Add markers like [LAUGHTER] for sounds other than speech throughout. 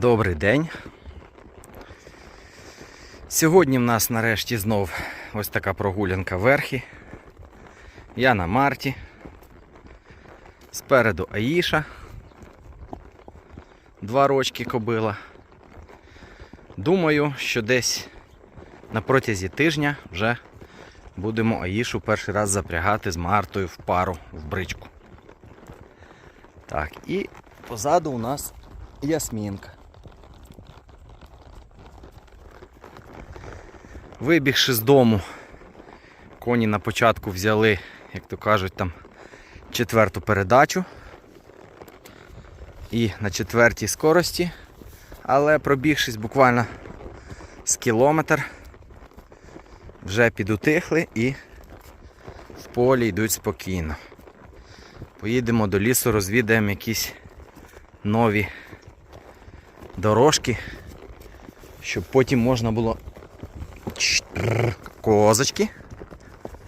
Добрий день. Сьогодні в нас нарешті знов ось така прогулянка верхи. Я на Марті. Спереду Аїша. Два рочки кобила. Думаю, що десь на протязі тижня вже будемо Аїшу перший раз запрягати з Мартою в пару в бричку. Так, і позаду у нас Ясмінка. Вибігши з дому, коні на початку взяли, як то кажуть, там четверту передачу. І на четвертій скорості, але пробігшись буквально з кілометр, вже підутихли і в полі йдуть спокійно. Поїдемо до лісу, розвідаємо якісь нові дорожки, щоб потім можна було. Козочки.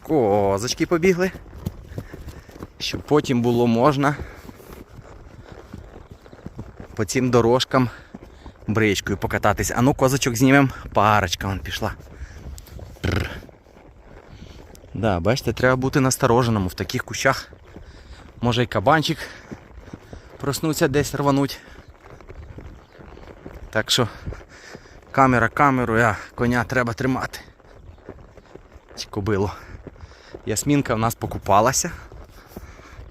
Козочки побігли. Щоб потім було можна по цим дорожкам бричкою покататись. А ну козочок знімемо. Парочка вон пішла. Тррр. Да, бачите, треба бути настороженому в таких кущах. Може й кабанчик проснуться десь рвануть. Так що камера камерою, а коня треба тримати. Чи кобилу. Ясмінка в нас покупалася.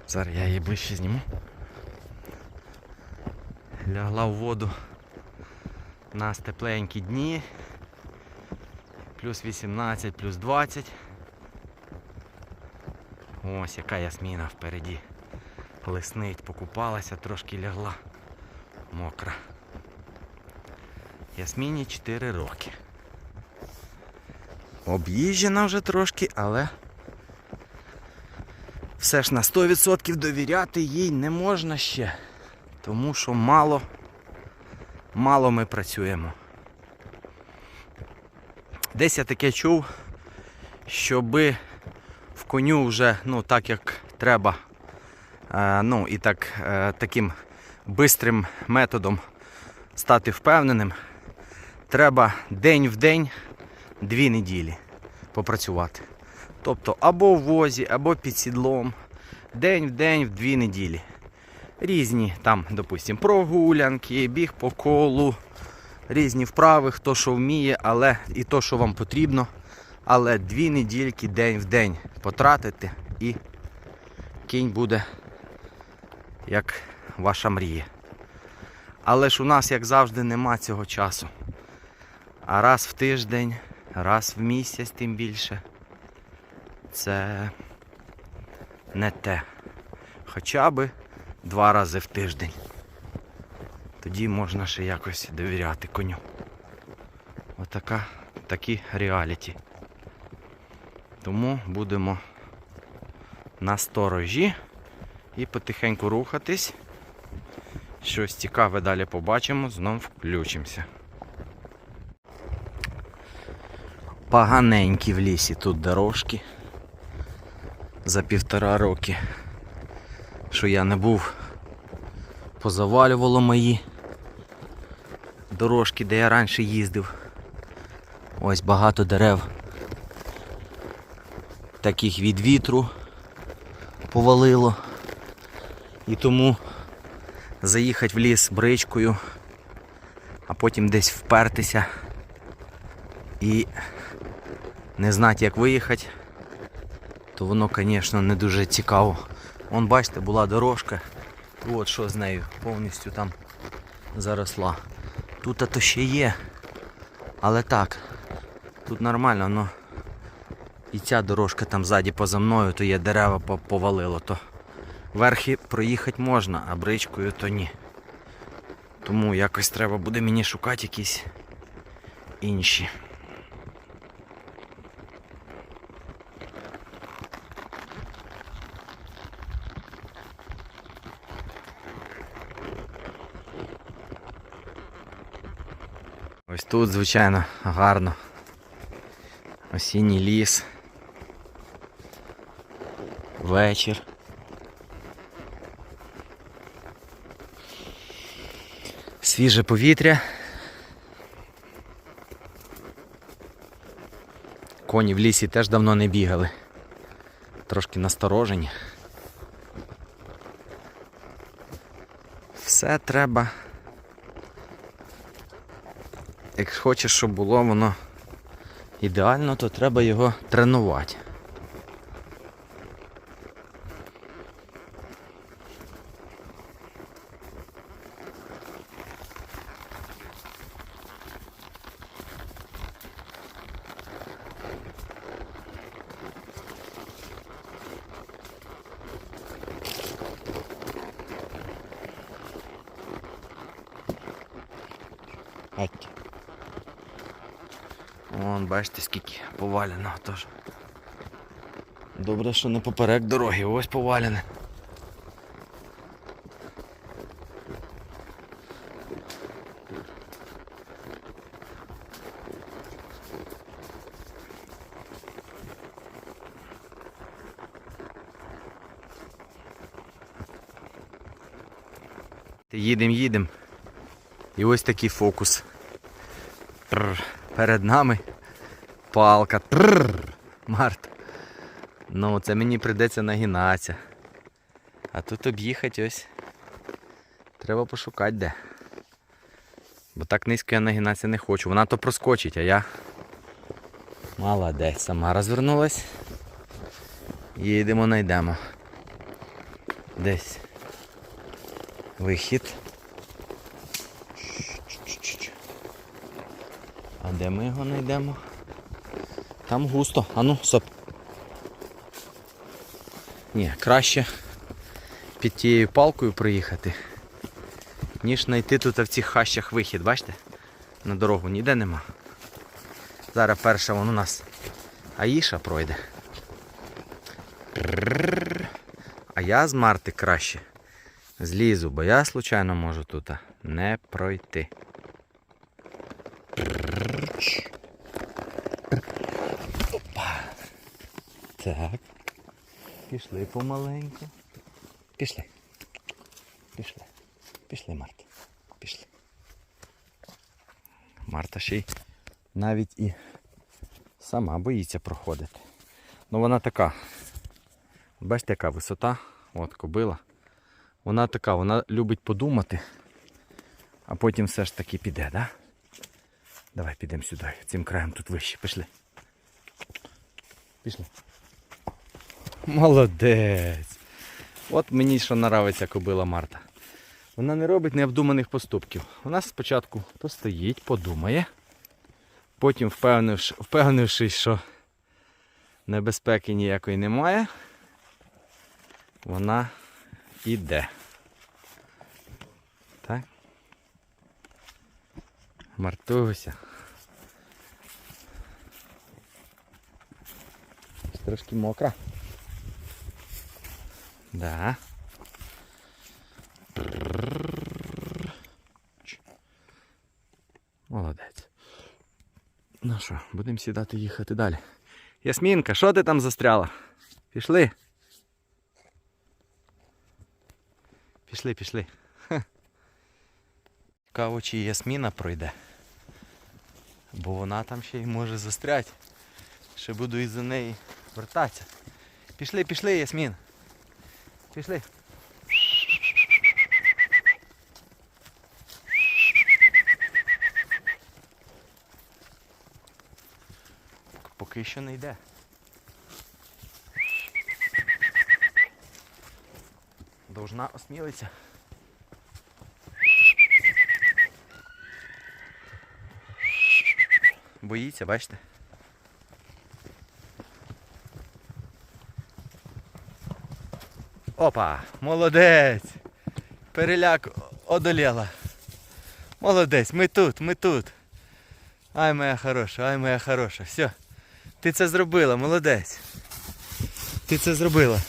Зараз я її ближче зніму. Лягла в воду. У нас тепленькі дні. Плюс 18, плюс 20. Ось яка ясміна впереді. Лиснить, покупалася, трошки лягла. Мокра. Ясміні 4 роки. Об'їжджена вже трошки, але все ж на 100% довіряти їй не можна ще. Тому що мало, мало ми працюємо. Десь я таке чув, щоби в коню вже, ну так як треба, е, ну і так, е, таким бистрим методом стати впевненим, треба день в день дві неділі попрацювати. Тобто або в возі, або під сідлом. День в день в дві неділі. Різні там, допустимо, прогулянки, біг по колу, різні вправи, хто що вміє, але і то, що вам потрібно. Але дві недільки день в день потратити і кінь буде як ваша мрія. Але ж у нас, як завжди, нема цього часу. А раз в тиждень, раз в місяць тим більше. Це не те. Хоча би два рази в тиждень. Тоді можна ще якось довіряти коню. Отака, такі реаліті. Тому будемо на сторожі і потихеньку рухатись. Щось цікаве далі побачимо, знов включимося. Поганенькі в лісі тут дорожки. За півтора роки, що я не був, позавалювало мої дорожки, де я раніше їздив. Ось багато дерев. Таких від вітру повалило. І тому заїхати в ліс бричкою, а потім десь впертися і не знати як виїхати, то воно, звісно, не дуже цікаво. Вон, бачите, була дорожка, от що з нею повністю там заросла. Тут то ще є, але так, тут нормально, но і ця дорожка там ззаді поза мною, то є дерева повалило, то верхи проїхати можна, а бричкою то ні. Тому якось треба буде мені шукати якісь інші. Ось тут, звичайно, гарно. Осінній ліс. Вечір. Свіже повітря. Коні в лісі теж давно не бігали. Трошки насторожені. Все треба. Як хочеш, щоб було воно ідеально, то треба його тренувати. Вон, бачите, скільки повалено теж. Добре, що не поперек дороги, ось повалене. Їдем, їдем. І ось такий фокус. Перед нами палка. Тррр. Март. Ну, це мені прийдеться нагинатися. А тут об'їхати ось. Треба пошукати де. Бо так низько я нагинатися не хочу. Вона то проскочить, а я. Молодець, сама розвернулась. Їдемо, знайдемо. Десь. Вихід. А де ми його знайдемо? Там густо. Ану, стоп. Ні, краще під тією палкою проїхати, ніж знайти тут в цих хащах вихід, бачите? На дорогу ніде нема. Зараз перша вон у нас Аїша пройде. А я з Марти краще злізу, бо я случайно можу тут не пройти. Так. Пішли помаленьку. Пішли. Пішли. Пішли, Марта. Пішли. Марта ще й навіть і сама боїться проходити. Ну вона така. Бачите, яка висота. От кобила. Вона така, вона любить подумати, а потім все ж таки піде, да? Давай підемо сюди, цим краєм тут вище. Пішли. Пішли. [LAUGHS] Молодець. От мені що нравиться кобила Марта. Вона не робить необдуманих поступків. Вона спочатку постоїть, подумає, потім, впевнивши, впевнившись, що небезпеки ніякої немає, вона іде. Так? Мартуся. Трошки мокра. Да. Молодець. Ну що, будемо сідати їхати далі. Ясмінка, що ти там застряла? Пішли? Пішли, пішли. Цікаво, чи Ясміна пройде. Бо вона там ще й може застрять. Ще буду із-за неї вертатися. Пішли, пішли, Ясмін. Пішли. Поки що не йде. Должна осмілитися. Боїться, бачите? Опа, молодець! Переляк одоліла. Молодець, ми тут, ми тут. Ай моя хороша, ай моя хороша. Все. Ти це зробила, молодець. Ти це зробила.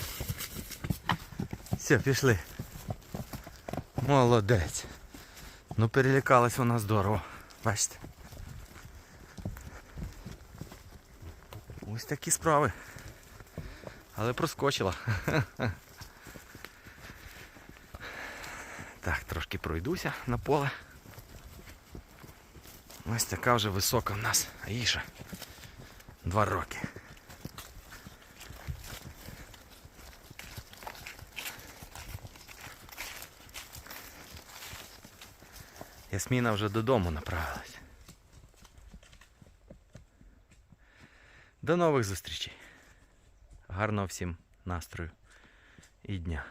Все, пішли. Молодець. Ну перелякалась вона здорово. Бачите? Ось такі справи. Але проскочила. [LAUGHS] Так, трошки пройдуся на поле. Ось така вже висока в нас Аїша. Два роки. Ясміна вже додому направилась. До нових зустрічей. Гарного всім настрою і дня.